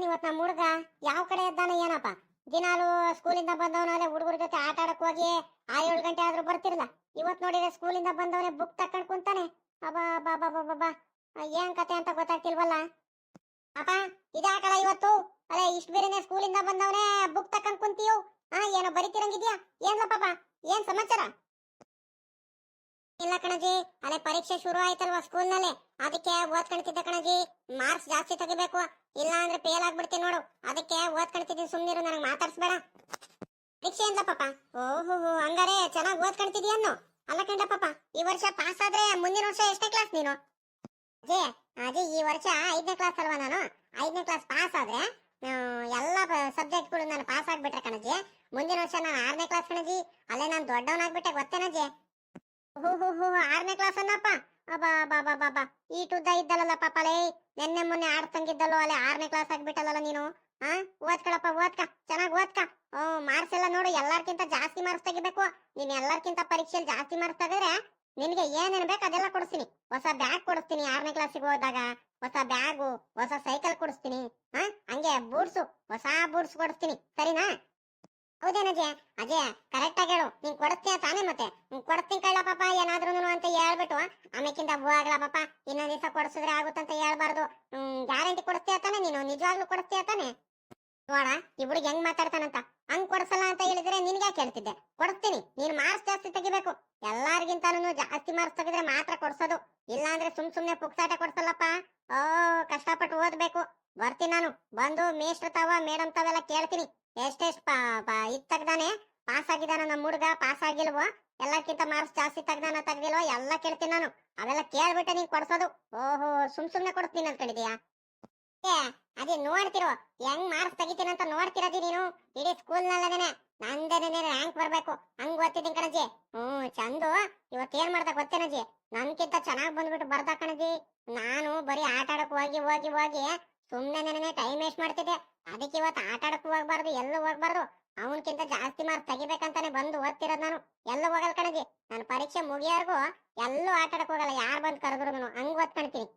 ಏನ್ ಇವತ್ತು ನಮ್ಮ ಹುಡುಗ. ಯಾವ ಕಡೆ ಇದ್ದಾನೆ ಏನಪ್ಪ? ದಿನಾಲು ಸ್ಕೂಲಿಂದ ಬಂದವನೇ ಹುಡುಗರ ಜೊತೆ ಆಟ ಆಡಕ್ ಹೋಗಿ ಆ ಏಳು ಗಂಟೆ ಆದ್ರೂ ಬರ್ತಿರಲ್ಲ ಇವತ್ ನೋಡಿದ್ರೆ ಸ್ಕೂಲಿಂದ ಬಂದವನೇ ಬುಕ್ ತಕೊಂಡ್ ಕುಂತಾನೆ. ಅಬ್ಬಾ ಬಾ ಬಾ ಬಾ ಏನ್ ಕತೆ ಅಂತ ಗೊತ್ತಾಗ್ತಿಲ್ವಲ್ಲ? ಅಪ್ಪ ಇದಾಕಲ್ಲ ಇವತ್ತು? ಅದೇ, ಇಷ್ಟು ಬೇರೆನೆ ಸ್ಕೂಲಿಂದ ಬಂದವನೇ ಬುಕ್ ತಕೊಂಡ್ ಕುಂತೀಯೋ? ಹಾ ಏನೋ ಬರಿತಿರಂಗಿದ್ಯಾ? ಏನ್ಲ ಪಾಪ? ಏನ್ ಸಮಾಚಾರ? ಇಲ್ಲ ಕಣಜಿ, ಅಲ್ಲೇ ಪರೀಕ್ಷೆ ಶುರು ಆಯ್ತಲ್ವಾ ಸ್ಕೂಲ್ನಲ್ಲಿ ಅದಕ್ಕೆ ಓದ್ಕೊಳ್ತಿದ್ದೆ ಕಣಜಿ. ಮಾರ್ಕ್ಸ್ ಜಾಸ್ತಿ ತೆಗಿಬೇಕು. ಇಲ್ಲ ಅಂದ್ರೆ ಫೇಲ್ ಆಗ್ಬಿಡ್ತೀನಿ ನೋಡು. ಅದಕ್ಕೆ ಓದ್ಕೊಳ್ತಿದ್ದೀನಿ ಸುಮ್ನಿರು, ನನಗೆ ಮಾತಾಡ್ಸ್ಬೇಡ. ಪರೀಕ್ಷೆ ಅಂದ ಪಾಪ. ಓಹೋ ಹಂಗಾರೆ ಚೆನ್ನಾಗಿ ಓದ್ಕೊಳ್ತಿದ್ಯಾ ಅನ್ನೋ? ಅಲ್ಲ ಕಂಡ ಪಾಪ, ಈ ವರ್ಷ ಪಾಸ್ ಆದ್ರೆ ಮುಂದಿನ ವರ್ಷ ಎಷ್ಟನೇ ಕ್ಲಾಸ್ ನೀನು? ಅಜಯ್ ಅದೇ ಈ ವರ್ಷ ಐದನೇ ಕ್ಲಾಸ್ ಅಲ್ವಾ ನಾನು? ಐದನೇ ಕ್ಲಾಸ್ ಪಾಸ್ ಆದ್ರೆ ಎಲ್ಲ ಎಲ್ಲ ಸಬ್ಜೆಕ್ಟ್ಗಳು ನಾನು ಪಾಸ್ ಆಗ್ಬಿಟ್ರೆ ಕಣಜಿ, ಮುಂದಿನ ವರ್ಷ ನಾನು ಆರನೇ ಕ್ಲಾಸ್ ಕಣಜಿ. ಅಲ್ಲೇ ನಾನು ದೊಡ್ಡವನಾಗ್ಬಿಟ್ಟೆ, ಗೊತ್ತೇನಜಿ? ಹೋ ಹೋ ಹೋ ಆರನೇ ಕ್ಲಾಸ್ ಅನ್ನಪ್ಪ ಅಬ್ಬಾ ಬಾಬಾ ಬಾ ಬಾ ಬಾ ಈ ಟುದ್ದ ಇದ್ದಲ್ಲಲ್ಲ ಪಾಪಲೇ ನೆನ್ನೆ ಮೊನ್ನೆ ಆಡ್ತಂಗಿದ್ದಲ್ಲೋ ಅಲ್ಲೇ ಆರನೇ ಕ್ಲಾಸ್ ಆಗ್ಬಿಟ್ಟಲ್ಲ ನೀನು? ಹಾ ಓದ್ಕಳಪ್ಪ, ಓದ್ಕ. ಚೆನ್ನಾಗಿ ಓದ್ಕ. ಓ ಮಾರ್ಕ್ಸ್ ಎಲ್ಲ ನೋಡು, ಎಲ್ಲಾರ್ಕಿಂತ ಜಾಸ್ತಿ ಮಾರ್ಕ್ಸ್ ತೆಗಿಬೇಕು. ನೀನ್ ಎಲ್ಲಾರ್ಕಿಂತ ಪರೀಕ್ಷೆಯಲ್ಲಿ ಜಾಸ್ತಿ ಮಾರ್ಕ್ಸ್ ತೆಗೆದ್ರೆ ನಿನಗೆ ಏನೇನ್ ಬೇಕು ಅದೆಲ್ಲ ಕೊಡಿಸ್ತೀನಿ. ಹೊಸ ಬ್ಯಾಗ್ ಕೊಡಿಸ್ತೀನಿ ಆರನೇ ಕ್ಲಾಸಿಗೆ ಹೋದಾಗ. ಹೊಸ ಬ್ಯಾಗು, ಹೊಸ ಸೈಕಲ್ ಕೊಡಿಸ್ತೀನಿ. ಹಾ ಹಂಗೆ ಬೂಟ್ಸು, ಹೊಸ ಬೂಟ್ಸ್ ಕೊಡಿಸ್ತೀನಿ. ಸರಿನಾ? ಹೌದೇನಜೆ ಅಜಯ? ಕರೆಕ್ಟ್ ಆಗಿ ಹೇಳು. ನೀನ್ ಕೊಡ್ತೀಯ ತಾನೇ ಮತ್ತೆ. ಕೊಡ್ತೀನಿ ಕಳ್ಳ ಪಾಪ ಏನಾದ್ರೂ ಅಂತ ಹೇಳ್ಬಿಟ್ಟು ಆಮೇಕಿಂದ ಹೋಗ್ಲ ಪಾಪ, ಇನ್ನೊಂದ್ ದಿವಸ ಕೊಡಿಸಿದ್ರೆ ಆಗುತ್ತಂತ ಹೇಳ್ಬಾರ್ದು. ಹ್ಮ್, ಗ್ಯಾರಂಟಿ ಕೊಡಿಸ್ತೀಯ ತಾನೆ ನೀನು? ನಿಜವಾಗ್ಲೂ ಕೊಡಿಸ್ತೀಯ ತಾನೆ? ನೋಡ ಹುಡುಗ ಹೆಂಗ್ ಮಾತಾಡ್ತಾನಂತ. ಹಂಗ್ ಕೊಡ್ಸಲ್ಲ ಅಂತ ಹೇಳಿದ್ರೆ ನಿನ್ಗೆ ಕೇಳ್ತಿದ್ದೆ ಕೊಡಿಸ್ತೀನಿ. ನೀನ್ ಮಾರ್ಕ್ಸ್ ಜಾಸ್ತಿ ತೆಗಿಬೇಕು. ಎಲ್ಲಾರ್ಗಿಂತಾನು ಜಾಸ್ತಿ ಮಾರ್ಕ್ಸ್ ತೆಗೆದ್ರೆ ಮಾತ್ರ ಕೊಡ್ಸೋದು. ಇಲ್ಲಾಂದ್ರೆ ಸುಮ್ ಸುಮ್ನೆ ಪುಕ್ಸಾಟ ಕೊಡ್ಸಲ್ಲಪ್ಪ? ಓ, ಕಷ್ಟಪಟ್ಟು ಓದ್ಬೇಕು. ಬರ್ತೀನಿ ನಾನು. ಬಂದು ಮೇಷ್ಟ್ರ ತಾವ, ಮೇಡಮ್ ತಾವೆಲ್ಲ ಕೇಳ್ತೀನಿ. ಎಷ್ಟೆಷ್ಟು ಪಾ ಪಾ, ಇದ್ ತೆಗ್ದಾನೆ, ಪಾಸ್ ಆಗಿದಾನ ನಮ್ಮ ಹುಡುಗ, ಪಾಸ್ ಆಗಿಲ್ವೋ, ಎಲ್ಲಕ್ಕಿಂತ ಮಾರ್ಕ್ಸ್ ಜಾಸ್ತಿ ತೆಗ್ದಾನ ತೆಗ್ದಿಲ್ವೋ, ಎಲ್ಲ ಕೇಳ್ತೀನಿ ನಾನು. ಅವೆಲ್ಲ ಕೇಳ್ಬಿಟ್ಟೆ ನೀನ್ ಕೊಡ್ಸೋದು. ಓಹೋ, ಸುಮ್ ಸುಮ್ನೆ ಕೊಡ್ತೀನಿ ಅನ್ಕೊಂಡಿದ್ಯಾ? ಏ, ಅದೇ ನೋಡ್ತಿರೋ, ಹೆಂಗ್ ಮಾರ್ಕ್ಸ್ ತೆಗಿತೀನಿ ಅಂತ ನೋಡ್ತಿರೋದಿ ನೀನು? ಇಡೀ ಸ್ಕೂಲ್ ನಲ್ಲದೇನೆ ನಂದೇನೆ ರ್ಯಾಂಕ್ ಬರ್ಬೇಕು. ಹಂಗ್ ಓದ್ತಿದ್ದೀನಿ ಕಣಜಿ ಹ್ಮ್ ಚಂದು. ಇವತ್ ಏನ್ ಮಾಡ್ದ ಗೊತ್ತೇನಜಿ ನನ್ಕಿಂತ ಚೆನ್ನಾಗ್ ಬಂದ್ಬಿಟ್ಟು ಬರ್ದ ಕಣಜಿ ನಾನು ಬರೀ ಆಟ ಆಡಕ್ ಹೋಗಿ ಹೋಗಿ ಹೋಗಿ ಸುಮ್ನೆ ನೆನೆ ಟೈಮ್ ವೇಸ್ಟ್ ಮಾಡ್ತಿದ್ದೆ. ಅದಕ್ಕೆ ಇವತ್ತು ಆಟ ಆಡಕ್ ಹೋಗ್ಬಾರ್ದು, ಎಲ್ಲೂ ಹೋಗ್ಬಾರ್ದು. ಅವನ್ಕಿಂತ ಜಾಸ್ತಿ ಮಾರ್ಕ್ ತೆಗಿಬೇಕಂತಾನೆ ಬಂದು ಓದ್ತಿರೋದ್ ನಾನು. ಎಲ್ಲೂ ಹೋಗಲ್ ಕಣಜಿ. ನನ್ನ ಪರೀಕ್ಷೆ ಮುಗಿಯೋರ್ಗು ಎಲ್ಲೂ ಆಟ ಆಡಕ್ ಹೋಗಲ್ಲ. ಯಾರು ಬಂದ್ ಕರೆದ್ರು ನಾನು ಹಂಗ್ ಓದ್ಕೊಂತೀನಿ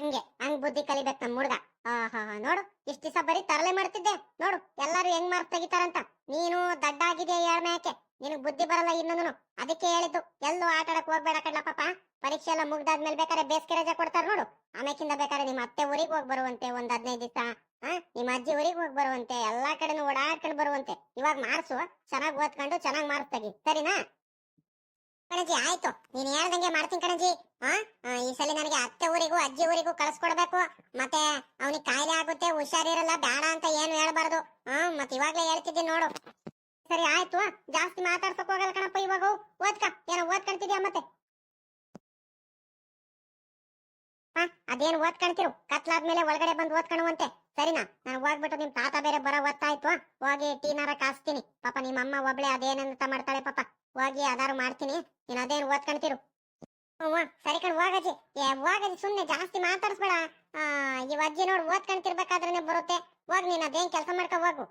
ಹಂಗೆ, ಹಂಗ್ ಬುದ್ಧಿ ಕಲಿಬೇಕು ನಮ್ಮ ಹುಡ್ಗ. ಆಹಾ ನೋಡು. ಇಷ್ಟ ದಿವಸ ಬರೀ ತರಲೆ ಮಾಡ್ತಿದ್ದೆ. ನೋಡು, ಎಲ್ಲಾರು ಹೆಂಗ್ ಮಾರ್ಕ್ ತೆಗಿತಾರಂತ. ನೀನು ದಡ್ಡ ಆಗಿದೆಯಾ ಯಾರ ಯಾಕೆ? ನಿನಗ್ ಬುದ್ಧಿ ಬರಲ್ಲ ಇನ್ನೊಂದು ಅದಕ್ಕೆ ಹೇಳಿದ್ದು ಎಲ್ಲೂ ಆಟ ಆಡಕ್ ಹೋಗ್ಬೇಡ ಕಡ್ಲ ಪಾಪ. ಪರೀಕ್ಷೆ ಎಲ್ಲ ಮುಗ್ದಾದ್ಮೇಲೆ ಬೇಕಾದ್ರೆ ಬೇಸಿಗೆ ರಜೆ ಕೊಡ್ತಾರ ನೋಡು. ಆಮೇಕಿಂದ ಬೇಕಾದ್ರೆ ನಿಮ್ಮ ಅತ್ತೆ ಊರಿಗೆ ಹೋಗಿ ಬರುವಂತೆ ಒಂದ್ ಹದಿನೈದು ದಿವಸ ಆ? ನಿಮ್ಮ ಅಜ್ಜಿ ಊರಿಗೆ ಹೋಗಿ ಬರುವಂತೆ ಎಲ್ಲಾ ಕಡೆನೂ ಓಡಾಡ್ಕೊಂಡು ಬರುವಂತೆ. ಇವಾಗ ಮಾರ್ಸು ಚೆನ್ನಾಗಿ ಓದ್ಕೊಂಡು ಚೆನ್ನಾಗಿ ಮಾರ್ಕ್ಸ್ ತೆಗಿ. ಸರಿನಾ? ಕಣಜಿ ಆಯ್ತು. ನೀನ್ ಹೇಳ್ದಂಗೆ ಮಾಡ್ತೀನಿ ಕಣಜಿ. ಆ, ಈ ಸಲ ನನಗೆ ಅತ್ತೆ ಊರಿಗೂ ಅಜ್ಜಿ ಊರಿಗೂ ಕಳ್ಸ್ಕೊಡ್ಬೇಕು. ಮತ್ತೆ ಅವನಿಗೆ ಕಾಯಿಲೆ ಆಗುತ್ತೆ ಹುಷಾರಿರಲ್ಲ ಬೇಡ ಅಂತ ಏನು ಹೇಳ್ಬಾರ್ದು. ಹಾ ಮತ್ತೆ ಇವಾಗ್ಲೇ ಹೇಳ್ತಿದ್ದೀನಿ ನೋಡು. ಸರಿ, ಆಯ್ತು ಜಾಸ್ತಿ ಮಾತಾಡ್ಸಕ್ ಹೋಗಲ್ಲ ಕಣಪ್ಪ ಇವಾಗ. ಓದ್ಕ. ಏನೋ ಓದ್ಕೊಂತಿದ್ಯಾ ಮತ್ತೆ? ಅದೇನು ಓದ್ಕೊಂತಿರು ಕತ್ಲಾದ್ಮೇಲೆ ಒಳಗಡೆ ಬಂದು ಓದ್ಕಣುವಂತೆ. ಸರಿನಾ? ನಾನು ಹೋಗ್ಬಿಟ್ಟು ನಿಮ್ ತಾತ ಬೇರೆ ಬರೋ ಓದ್ತಾಯ್ತು ಹೋಗಿ ಟೀನಾರ ಕಾಸ್ತೀನಿ. ಪಾಪ ನಿಮ್ಮ ಅಮ್ಮ ಒಬ್ಳೆ ಅದೇನಂತ ಮಾಡ್ತಾಳೆ ಪಾಪ. ಹೋಗಿ ಅದಾರು ಮಾಡ್ತೀನಿ. ನೀನ್ ಅದೇನು ಓದ್ಕೊಂತಿರು ಹ್ಞೂ ಸರಿ ಕಣ್, ಹೋಗಜ್ಜಿ. ಏ, ಹೋಗಜ್ಜಿ, ಸುಮ್ನೆ ಜಾಸ್ತಿ ಮಾತಾಡ್ಸ್ಬೇಡ. ಈ ಅಜ್ಜಿ ನೋಡ್ ಓದ್ಕೊಂತಿರ್ಬೇಕಾದ್ರೆ ಬರುತ್ತೆ. ಹೋಗ್, ನೀನ್ ಅದೇನ್ ಕೆಲಸ ಮಾಡ್ಕೊ ಹೋಗು.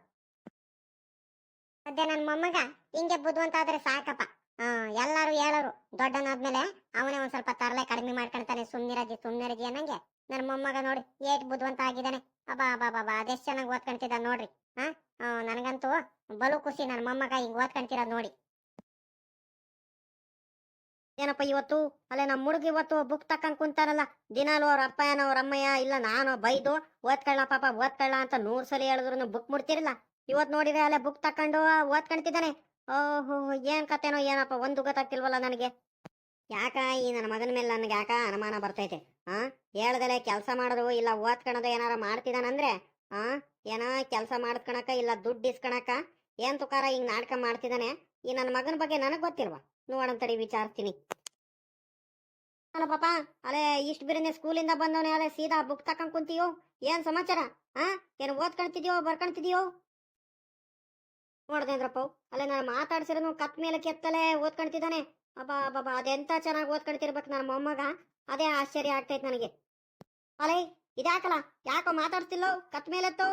ಅದೇ ನನ್ನ ಮೊಮ್ಮಗ ಹಿಂಗೆ ಬುದ್ಧವಂತ ಆದ್ರೆ ಸಾಕಪ್ಪ ಎಲ್ಲಾರು ಹೇಳೋರು. ದೊಡ್ಡನಾದ್ಮೇಲೆ ಅವನೇ ಒಂದ್ ಸ್ವಲ್ಪ ತರಲೆ ಕಡಿಮೆ ಮಾಡ್ಕೊಂತಾನೆ ಸುಮ್ನಿರಜಿ ಸುಮ್ನಿರಜಿ ಅನ್ನಂಗೆ. ನನ್ ಮೊಮ್ಮಗ ನೋಡಿ, ಏಟ್ ಬುದ್ಧವಂತ ಆಗಿದ್ದಾನೆ. ಅಬ್ಬಾ ಅಬ್ಬಾ ಬಾಬಾ ಅದೆಷ್ಟ್ ಚೆನ್ನಾಗಿ ಓದ್ಕೊಂತಿದ್ದ ನೋಡ್ರಿ. ಹಾ ನನಗಂತೂ ಬಲು ಖುಷಿ ನನ್ ಮೊಮ್ಮಗ ಹಿಂಗ್ ಓದ್ಕೊಂತಿರೋದ್ ನೋಡಿ. ಏನಪ್ಪ ಇವತ್ತು? ಅಲ್ಲೇ ನಮ್ಮ ಹುಡುಗ ಇವತ್ತು ಬುಕ್ ತಕ್ಕಂಗ್ ಕುಂತಾರಲ್ಲ ದಿನಾಲು ಅವ್ರ ಅಪ್ಪ ಏನೋ ಅವ್ರ ಅಮ್ಮಯ್ಯ ಇಲ್ಲ, ನಾನು ಬೈದು ಓದ್ಕೊಳ್ಳ ಪಾಪ ಓದ್ಕೊಳ್ಳ ಅಂತ ನೂರ್ ಸಲ ಹೇಳಿದ್ರು ಬುಕ್ ಮುಡ್ತಿರಲ್ಲ ಇವತ್ ನೋಡಿದ್ರೆ ಅಲ್ಲೇ ಬುಕ್ ತಕೊಂಡು ಓದ್ಕೊಂತಿದ್ದಾನೆ ಓಹೋ, ಏನ್ ಕತೆನೋ ಏನಪ್ಪ, ಒಂದು ಗೊತ್ತಾಗ್ತಿಲ್ವಲ್ಲ ನನಗೆ. ಯಾಕ ಈ ನನ್ನ ಮಗನ ಮೇಲೆ ನನಗೆ ಯಾಕ ಅನುಮಾನ ಬರ್ತೈತೆ, ಆ? ಹೇಳ್ದಲೆ ಕೆಲಸ ಮಾಡೋದು ಇಲ್ಲ ಓದ್ಕೊಳೋದು ಏನಾರ ಮಾಡ್ತಿದಾನಂದ್ರೆ, ಆ? ಏನೋ ಕೆಲಸ ಮಾಡ್ಕೊಳಕ ಇಲ್ಲ ದುಡ್ಡು ಇಸ್ಕೊಳಕ ಏನ್ ತುಕಾರ ಹಿಂಗ್ ನಾಟಕ ಮಾಡ್ತಿದ್ದಾನೆ, ಈ ನನ್ನ ಮಗನ ಬಗ್ಗೆ ನನಗ್ ಗೊತ್ತಿಲ್ವಾ? ನೋಡಂತಡಿ ವಿಚಾರಿಸ್ತೀನಿ. ಅಲ್ಲ ಪಾಪ ಅಲೆ ಇಷ್ಟು ಬಿರಿನೆ ಸ್ಕೂಲಿಂದ ಬಂದವನೇ ಅಲೆ ಸೀದಾ ಬುಕ್ ತಕೊಂಡ್ ಕುಂತೀಯೋ? ಏನ್ ಸಮಾಚಾರ, ಆ? ಏನ್ ಓದ್ಕೊಳ್ತಿದ್ಯೋ ಬರ್ಕೊಂತಿದ್ಯೋ ನೋಡ್ದೇಂದ್ರಪ್ಪ ಅಲ್ಲೇ ನಾನು ಮಾತಾಡ್ಸಿರೋನು ಕತ್ ಮೇಲೆ ಕೆತ್ತಲೆ ಓದ್ಕೊಂತಿದ್ದಾನೆ ಅಬ್ಬಾ ಅಬ್ಬಾಬಾ ಅದೆಂತ ಚೆನ್ನಾಗಿ ಓದ್ಕೊಂತಿರ್ಬೇಕು ನನ್ನ ಮೊಮ್ಮಗ. ಅದೇ ಆಶ್ಚರ್ಯ ಆಗ್ತೈತೆ ನನಗೆ. ಅಲೇ ಇದಾಕಲ ಯಾಕೋ ಮಾತಾಡ್ತಿಲ್ಲೋ ಕತ್ ಮೇಲೆತ್ತೋ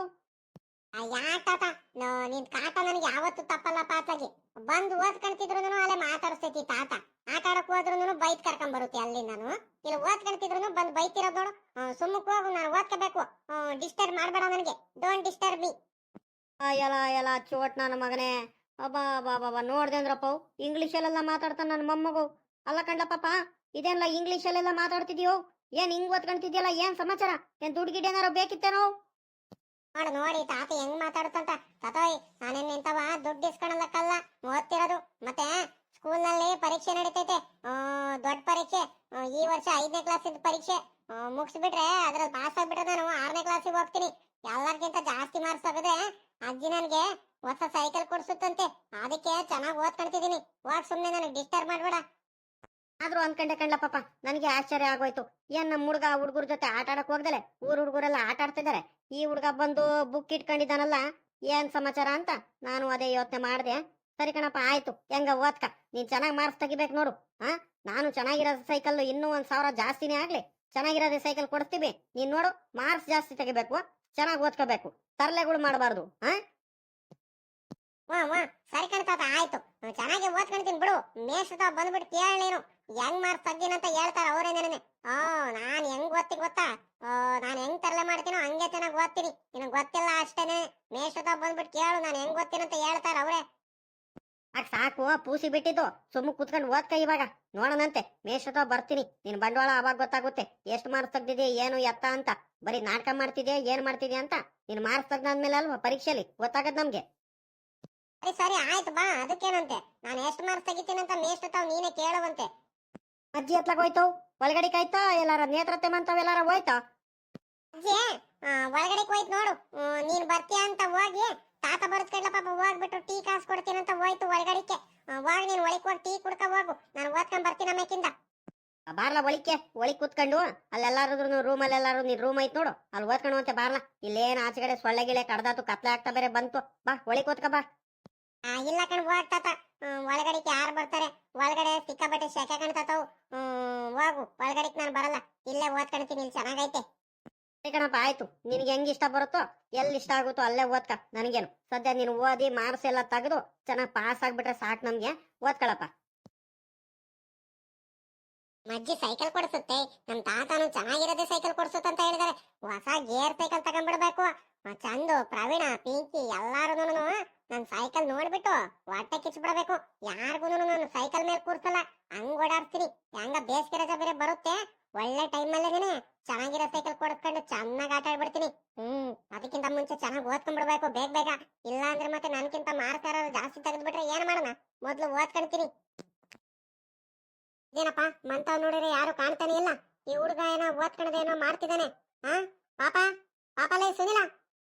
ಯಾಕಾತ ನಿನ್ ಕಾಟ ನನಗೆ ಯಾವತ್ತು ತಪ್ಪಲ್ಲ ಪಾತಾಗಿ ಬಂದು ಓದ್ಕೊಂತಿದ್ರು ಅಲ್ಲೇ ಮಾತಾಡಿಸ್ತೈತಿ ತಾತ. ಆಟ ಆಡಕ್ ಹೋದ್ರು ಬೈತ್ ಕರ್ಕೊಂಡ್ ಬರುತ್ತೆ ಅಲ್ಲಿ ನಾನು ಇಲ್ಲಿ ಓದ್ಕೊಂತಿದ್ರು ಬಂದ್ ಬೈತಿರೋದ್ ನೋಡು. ಸುಮ್ಮಕ್ ಹೋಗು ನಾನು ಓದ್ಕೋಬೇಕು. ಡಿಸ್ಟರ್ಬ್ ಮಾಡ್ಬೇಡ ನನಗೆ. ಡೋಂಟ್ ಡಿಸ್ಟರ್ಬ್ ಮೀ ಎಲ್ಲ ಎಲ್ಲ ಚೋಟ್ ನನ್ನ ಮಗನೇ. ಅಬ್ಬಾ ಬಾ ಬಾ ನೋಡ್ದೆ ಅಂದ್ರಪ್ಪ ಅವ್? ಇಂಗ್ಲೀಷಲ್ಲೆಲ್ಲ ಮಾತಾಡ್ತಾನ ನನ್ನ ಮೊಮ್ಮಗು. ಅಲ್ಲ ಕಂಡ್ಲ ಪಾಪ ಇದೇನಲ್ಲ ಇಂಗ್ಲೀಷಲ್ಲೆಲ್ಲ ಮಾತಾಡ್ತಿದ್ಯೋ? ಏನ್ ಹಿಂಗ್ ಓದ್ಕೊಂತಿದ್ಯಲ್ಲ ಏನ್ ಸಮಾಚಾರ? ಏನ್ ದುಡ್ಡು ಗಿಡ ಏನಾರ ಬೇಕಿತ್ತೇನೋ ಮಾಡ ನೋಡಿ ತಾತ ಹೆಂಗ್ ಮಾತಾಡ್ತಂತ. ತಾತೋಯ್, ನಾನೇನ್ ನಿಂತವ? ದುಡ್ಡು ಇಸ್ಕೊಳಲ್ಲಕ್ಕಲ್ಲ ಓದ್ತಿರೋದು. ಮತ್ತೆ ಸ್ಕೂಲ್ನಲ್ಲಿ ಪರೀಕ್ಷೆ ನಡೀತೈತೆ. ದೊಡ್ಡ ಪರೀಕ್ಷೆ. ಈ ವರ್ಷ ಐದನೇ ಕ್ಲಾಸ್ ಪರೀಕ್ಷೆ. ಮುಗಿಸ್ಬಿಟ್ರೆ ಅದ್ರಲ್ಲಿ ಪಾಸ್ ಆಗ್ಬಿಟ್ರೆ ನಾನು ಆರನೇ ಕ್ಲಾಸಿಗೆ ಹೋಗ್ತೀನಿ ಎಲ್ಲರಿಗಿಂತ ಜಾಸ್ತಿ ಮಾರ್ಕ್ಸ್ ತೆಗೆದ್ರೆ ಅಜ್ಜಿ ನನ್ಗೆ ಹೊಸ ಸೈಕಲ್ ಕೊಡ್ಸುತ್ತಂತೆ. ಅದಕ್ಕೆ ಚೆನ್ನಾಗಿ ಓದ್ಕೊಂತಿದೀನಿ ಹೋಗ್ ಸುಮ್ನೆ ನನಗೆ ಡಿಸ್ಟರ್ಬ್ ಮಾಡ್ಬೇಡ. ಆದ್ರೂ ಅನ್ಕಂಡೆ ಕಂಡ್ಲ ಪಾಪ ನನಗೆ ಆಶ್ಚರ್ಯ ಆಗೋಯ್ತು. ಏನ್ ನಮ್ಮ ಹುಡುಗ ಹುಡುಗರ ಜೊತೆ ಆಟ ಆಡಕ್ ಹೋಗ್ದಲೆ? ಊರ್ ಹುಡುಗರೆಲ್ಲ ಆಟ ಆಡ್ತಿದ್ದಾರೆ ಈ ಹುಡುಗ ಬಂದು ಬುಕ್ ಇಟ್ಕೊಂಡಿದ್ದಾನಲ್ಲ ಏನ್ ಸಮಾಚಾರ ಅಂತ? ನಾನು ಅದೇ ಯೋಚನೆ ಮಾಡ್ದೆ. ಸರಿ ಕಣಪ್ಪ, ಆಯ್ತು. ಹೆಂಗ ಓದ್ಕ? ನೀನ್ ಚೆನ್ನಾಗಿ ಮಾರ್ಕ್ಸ್ ತೆಗಿಬೇಕು ನೋಡು. ಹಾ ನಾನು ಚೆನ್ನಾಗಿರೋ ಸೈಕಲ್ ಇನ್ನೂ ಒಂದ್ ಸಾವಿರ ಜಾಸ್ತಿನೇ ಆಗ್ಲಿ. ಚೆನ್ನಾಗಿರೋದೇ ಸೈಕಲ್ ಕೊಡ್ತೀವಿ ನೀನ್ ನೋಡು ಮಾರ್ಕ್ಸ್ ಜಾಸ್ತಿ ತೆಗಿಬೇಕು. ಚೆನ್ನಾಗಿ ಓದ್ಕೋಬೇಕು. ತರಲೆಗಳು ಮಾಡಬಾರ್ದು. ಹಾ ವಾ ವಾ ಸರಿ ಕಣ್ತಾತ ಆಯ್ತು. ನಾನ್ ಚೆನ್ನಾಗಿ ಓದ್ಕೊಂತೀನಿ ಬಿಡು. ಮೇಷ್ಟ್ರ ಬಂದ್ಬಿಟ್ಟು ಕೇಳ ನೀನು. ಹೆಂಗ್ ಮಾರ್ಕ್ಸ್ ಅಂತ ಹೇಳ್ತಾರ ಅವರೇ ನನಗೆ ಓ ನಾನ್ ಹೆಂಗ್ ಓದ್ತಿ ಗೊತ್ತಾ? ಓ ನಾನ್ ಹೆಂಗ್ ತರಲೆ ಮಾಡ್ತೀನೋ ಹಂಗೆ ಚೆನ್ನಾಗಿ ಓದ್ತೀನಿ. ನಿನಗ್ ಗೊತ್ತಿಲ್ಲ ಅಷ್ಟೇನೆ. ಮೇಷ್ಟ್ರ ಬಂದ್ಬಿಟ್ಟು ಕೇಳು, ನಾನ್ ಹೆಂಗ್ ಓದ್ತೀನಂತ ಹೇಳ್ತಾರ ಅವರೇ. ಅಟ್ ಸಾಕು, ಪೂಸಿ ಬಿಟ್ಟಿದ್ದು. ಸುಮ್ಮ ಕುತ್ಕೊಂಡು ಓದ್ಕ ಇವಾಗ. ನೋಡೋಣಂತೆ. ಮೇಷ್ಟ್ರ ಬರ್ತೀನಿ. ನಿನ್ ಬಂಡವಾಳ ಅವಾಗ ಗೊತ್ತಾಗುತ್ತೆ. ಎಷ್ಟು ಮಾರ್ಕ್ಸ್ ತೆಗ್ದಿದೆ ಏನು ಎತ್ತ ಅಂತ. ಬರೀ ನಾಟಕ ಮಾಡ್ತಿದ್ಯಾ, ಏನ್ ಮಾಡ್ತಿದ್ಯಾ ಅಂತ. ನೀನ್ ಮಾರ್ಕ್ಸ್ ತೆಗ್ದಾದ್ಮೇಲೆ ಅಲ್ವಾ ಪರೀಕ್ಷೆಲಿ? ಗೊತ್ತಾಗದ್ ನಮ್ಗೆ. ಸರಿ ಸರಿ, ಆಯ್ತು ಬಾ, ಅದಕ್ಕೇನಂತೆ. ನಾನು ಎಷ್ಟು ಮಾರ್ಕ್ಸ್ ತೆಗಿತೀನಂತ ಮೇಷ್ಟ ತಾವ್ ನೀನೇ ಕೇಳುವಂತೆ. ಅಜ್ಜಿ ಎತ್ಲಾಗ ಹೋಯ್ತು ಒಳಗಡೆ ಕಾಯ್ತಾ ಎಲ್ಲಾರ ನೇತ್ರತೆ ಮಂತವ್ ಎಲ್ಲಾರ ಹೋಯ್ತಾ? ಅಜ್ಜಿ ಒಳಗಡೆ ಹೋಯ್ತು ನೋಡು. ನೀನ್ ಬರ್ತೀಯ ಅಂತ ಹೋಗಿ, ತಾತ ಬರ್ಸ್ಕೊಂಡ್ಲ ಪಾಪ ಹೋಗ್ಬಿಟ್ಟು ಟೀ ಕಾಸು ಕೊಡ್ತೀನಂತ ಹೋಯ್ತು ಒಳಗಡಿಕೆ ಹೋಗಿ ನೀನ್ ಒಳಗ್ ಹೋಗಿ, ಟೀ ಕುಡ್ಕ ಹೋಗು. ನಾನು ಓದ್ಕೊಂಡ್ ಬರ್ತೀನಿ ಅಮ್ಮಕ್ಕಿಂದ ಬಾರ್ಲ ಒಳಿಕೆ ಒಳಿ ಕುತ್ಕೊಂಡು ಅಲ್ಲೆಲ್ಲಾರು ರೂಮ್ ಅಲ್ಲೆಲ್ಲಾರು ನೀನ್ ರೂಮ್ ಐತ್ ನೋಡು. ಅಲ್ಲಿ ಓದ್ಕೊಂಡು ಅಂತೆ ಬಾರ್ಲ. ಇಲ್ಲೇನ್ ಆಚೆಗಡೆ ಸೊಳ್ಳೆ ಗಿಳೆ ಕಡ್ದಾತು, ಕತ್ಲೆ ಆಗ್ತಾ ಬೇರೆ ಬಂತು. ಬಾ ಒಳಿ ಕೂತ್ಕ ಬಾ. ಇಲ್ಲ ಕಣ್, ಹೋಗ್ ತಾತ. ಒಳಗಡೆಗೆ ಯಾರು ಬರ್ತಾರೆ? ಒಳಗಡೆ ಸಿಕ್ಕಾಪಟ್ಟೆ ಶೆಕೆ ಹ್ಮ್, ಹೋಗು. ಒಳಗಡೆಗೆ ನಾನು ಬರಲ್ಲ. ಇಲ್ಲೇ ಓದ್ಕೊಂತೀನಿ ಇಲ್ಲಿ ಚೆನ್ನಾಗೈತೆ. ಕಣಪ್ಪ, ಆಯ್ತು. ನಿನ್ಗೆ ಹೆಂಗ್ ಇಷ್ಟ ಬರುತ್ತೋ, ಎಲ್ಲಿ ಇಷ್ಟ ಆಗುತ್ತೋ ಅಲ್ಲೇ ಓದ್ಕ, ನನಗೇನು. ಸದ್ಯ ನೀನು ಓದಿ ಮಾರ್ಕ್ಸ್ ಎಲ್ಲ ತೆಗೆದು ಚೆನ್ನಾಗಿ ಪಾಸ್ ಆಗ್ಬಿಟ್ರೆ ಸಾಕು ನಮ್ಗೆ. ಓದ್ಕೊಳಪ್ಪ. ಮಜ್ಜಿ ಸೈಕಲ್ ಕೊಡಿಸುತ್ತೆ. ನಮ್ ತಾತನು ಚೆನ್ನಾಗಿರೋದೇ ಸೈಕಲ್ ಕೊಡ್ಸುತ್ತೆ ಅಂತ ಹೇಳಿದಾರೆ. ಹೊಸ ಗೇರ್ ಸೈಕಲ್ ತಗೊಂಡ್ಬಿಡ್ಬೇಕು. ಚಂದು, ಪ್ರವೀಣ, ಪಿಂಕಿ ಎಲ್ಲಾರು ನನ್ ಸೈಕಲ್ ನೋಡ್ಬಿಟ್ಟು ಹೊಟ್ಟೆ ಕಿಚ್ಬಿಡ್ಬೇಕು ಯಾರಿಗೂ ನಾನು ಸೈಕಲ್ ಮೇಲೆ ಕೂರ್ಸಲ್ಲ. ಹಂಗ್ ಓಡಾಡ್ತೀನಿ ಹೆಂಗ ಬೇಸಿಗೆ ರಜಾ ಬೇರೆ ಬರುತ್ತೆ. ಒಳ್ಳೆ ಟೈಮ್ ಅಲ್ಲೇನೆ ಚೆನ್ನಾಗಿರೋ ಸೈಕಲ್ ಕೊಡ್ಕೊಂಡು ಚೆನ್ನಾಗಿ ಆಟ ಆಡ್ಬಿಡ್ತೀನಿ. ಹ್ಮ್, ಅದಕ್ಕಿಂತ ಮುಂಚೆ ಚೆನ್ನಾಗಿ ಓದ್ಕೊಂಡ್ಬಿಡ್ಬೇಕು ಬೇಗ ಬೇಗ. ಇಲ್ಲ ಅಂದ್ರೆ ಮತ್ತೆ ನನ್ಕಿಂತ ಮಾರ್ಕ್ಸ್ ಜಾಸ್ತಿ ತೆಗೆದ್ಬಿಟ್ರೆ ಏನ್ ಮಾಡೋಣ? ಮೊದ್ಲು ಓದ್ಕೊಂತೀನಿ ಏನಪ್ಪ ಮಂತವ್ ನೋಡಿದ್ರೆ ಯಾರು ಕಾಣ್ತಾನೆ ಇಲ್ಲ. ಈ ಹುಡುಗ ಏನೋ ಓದ್ಕೊಂಡದೇನೋ ಮಾಡ್ತಿದ್ದಾನೆ. ಹಾ ಪಾಪ ಪಾಪಲೇ ಸುನಿಲ.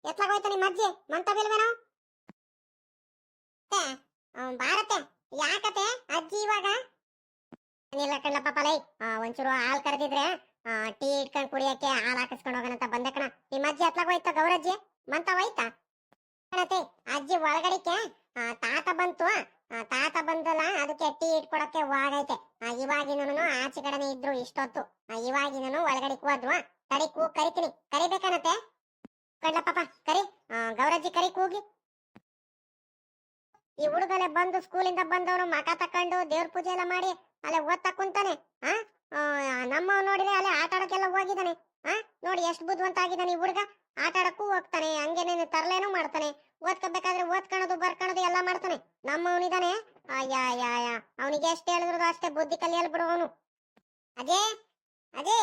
ಎತ್ಲಾಗೋಯ್ತು ನಿಮ್ಮ ಅಜ್ಜಿ? ಮಂತವಿಲ್ವೇನೋ ಭಾರತೆ ಯಾಕತೆ ಅಜ್ಜಿ ಇವಾಗ? ಇಲ್ಲ ಕಣ್ಣ ಪಲೈ ಒಂಚೂರು ಹಾಲ್ ಕರೆದಿದ್ರೆ ಟೀ ಇಟ್ಕೊಂಡು ಕುಡಿಯಕ್ಕೆ ಹಾಲ್ ಹಾಕಿಸ್ಕೊಂಡು ಹೋಗೋಣ ಅಂತ ಬಂದೆ ಕಣ. ನಿಮ್ಮ ಅಜ್ಜಿ ಎತ್ಲಾಗೋಯ್ತು ಗೌರಜ್ಜಿ? ಹೋಯ್ತಾ? ಕಣತೆ, ಅಜ್ಜಿ ಒಳಗಡಿಕೆ ತಾತ ಬಂತು. ತಾತ ಬಂದಲ್ಲ, ಅದಕ್ಕೆ ಟೀ ಇಟ್ಕೊಡಕ್ಕೆ ಹೋಗೈತೆ ಇವಾಗಿನೂ ಆಚೆ ಕಡೆನೆ ಇದ್ರು ಇಷ್ಟೊತ್ತು. ಇವಾಗಿನೂ ಒಳಗಡೆ ಕೂದ್ವಾ ಕರಿ ಕರಿತೀನಿ. ಕರಿಬೇಕನತ್ತೆ? ಕಡ್ಲ ಪಾಪ, ಕರಿ ಗೌರಜ್ಜಿ ಕರಿ ಕೂಗಿ. ಈ ಹುಡುಗಲೆ ಬಂದು ಸ್ಕೂಲಿಂದ ಬಂದವನು ಮಠ ತಕೊಂಡು ದೇವ್ರ ಪೂಜೆ ಎಲ್ಲ ಮಾಡಿ ಅಲ್ಲೇ ಓದ್ತಾ ಕುಂತಾನೆ, ಆ? ನಮ್ಮವ್ ನೋಡಿದ್ರೆ ಅಲ್ಲೇ ಆಟ ಆಡಕ್ಕೆಲ್ಲ ಹೋಗಿದ್ದಾನೆ, ಆ? ನೋಡಿ ಎಷ್ಟು ಬುದ್ಧಿವಂತ ಆಗಿದ್ದಾನೆ ಈ ಹುಡುಗ. ಆಟ ಆಡಕ್ಕೂ ಹೋಗ್ತಾನೆ, ಹಂಗೇನೇನು ತರಲೇನೂ ಮಾಡ್ತಾನೆ. ಓದ್ಕೋಬೇಕಾದ್ರೆ ಓದ್ಕೊಳೋದು ಬರ್ಕೊಳೋದು ಎಲ್ಲ ಮಾಡ್ತಾನೆ. ನಮ್ಮವನಿದಾನೆ ಅಯ್ಯ ಅವನಿಗೆ ಎಷ್ಟು ಹೇಳಿದ್ರು ಅಷ್ಟೇ ಬುದ್ಧಿ ಕಲಿಯಲ್ ಬಿಡು ಅವನು. ಅದೇ ಅದೇ